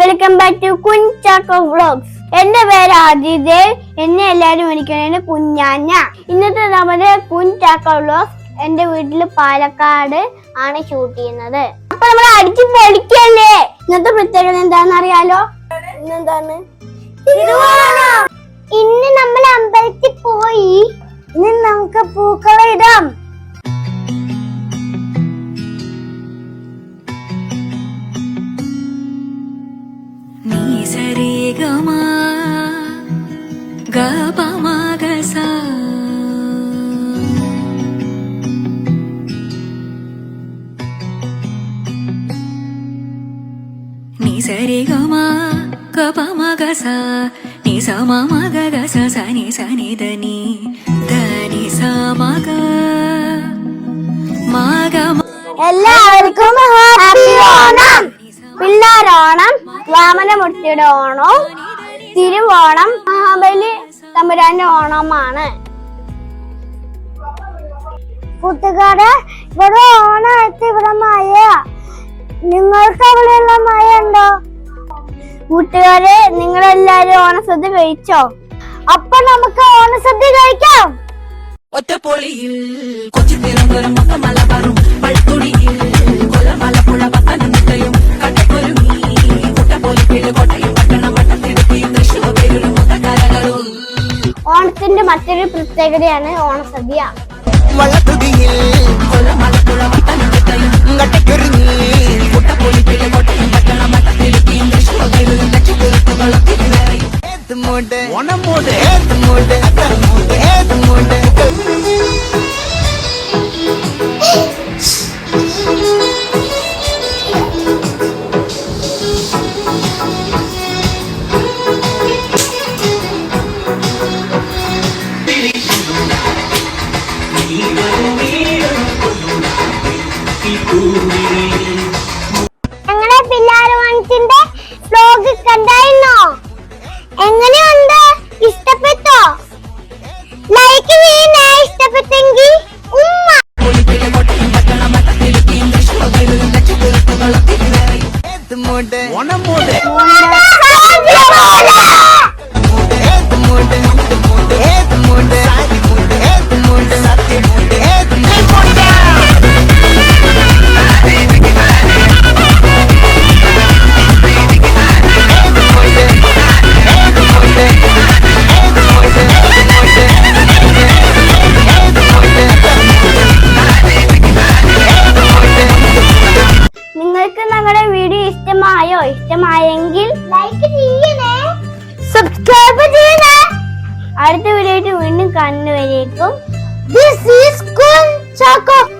Welcome back to Kunchacko vlogs എന്റെ പേര് ആദിദേവ് എന്നെ എല്ലാരും വിളിക്കണേ കുഞ്ഞാഞ്ഞ. ഇന്നത്തെ നമ്മുടെ കുഞ്ചാക്കോ വ്ളോഗ്സ് എന്റെ വീട്ടിൽ പാലക്കാട് ആണ് ഷൂട്ട് ചെയ്യുന്നത്. അപ്പൊ നമ്മൾ അടിച്ചു പൊളിക്കല്ലേ? ഇന്നത്തെ പ്രത്യേകത എന്താണെന്ന് അറിയാലോ? ഇന്നെന്താണ്? സ ni സ ni ധ ni ധ ni സ മ ഗ മ ഗ മ എല്ലാവർക്കും വാമനമൂർത്തിയുടെ ഓണവും തിരുവോണം മഹാബലി തമ്പുരാന്റെ ഓണമാണ് കൂട്ടുകാരെ ഇവിടെ ഓണായിട്ട് ഇവിടെ മഴ. നിങ്ങൾക്ക് അവിടെയുള്ള മഴ ഉണ്ടോ? കൂട്ടുകാരെ നിങ്ങളെല്ലാരും ഓണസദ്യ കഴിച്ചോ? അപ്പൊ നമുക്ക് ഓണസദ്യ കഴിക്കാം. ഒറ്റപ്പൊളിയിൽ കൊച്ചി തിരുവനന്തപുരം മൊത്തം മലബാറും പഴുത്തുടിയിൽ ഓണത്തിന്റെ മറ്റൊരു പ്രത്യേകതയാണ് ഓണസദ്യ. വള്ളത്തുടിയിൽ ഞങ്ങളെ പിള്ളാരോണത്തിന്റെ വ്ലോഗ് കണ്ടായിരുന്നോ? എങ്ങനെയുണ്ട്? ഇഷ്ടപ്പെട്ടോ? ലൈക്ക് ചെയ്യുന്ന ഇഷ്ടപ്പെട്ടെങ്കിൽ ഉമ്മ. ഓണം നിങ്ങൾക്ക് ഞങ്ങളുടെ വീഡിയോ ഇഷ്ടമായോ? ഇഷ്ടമായെങ്കിൽ ലൈക്ക് ചെയ്യണേ. സബ്സ്ക്രൈബ് ചെയ്യണേ. അടുത്ത വീഡിയോ വീണ്ടും കാണുന്നവരേക്കും. ദിസ് ഈസ് കുൻ വ്ലോഗ്സ്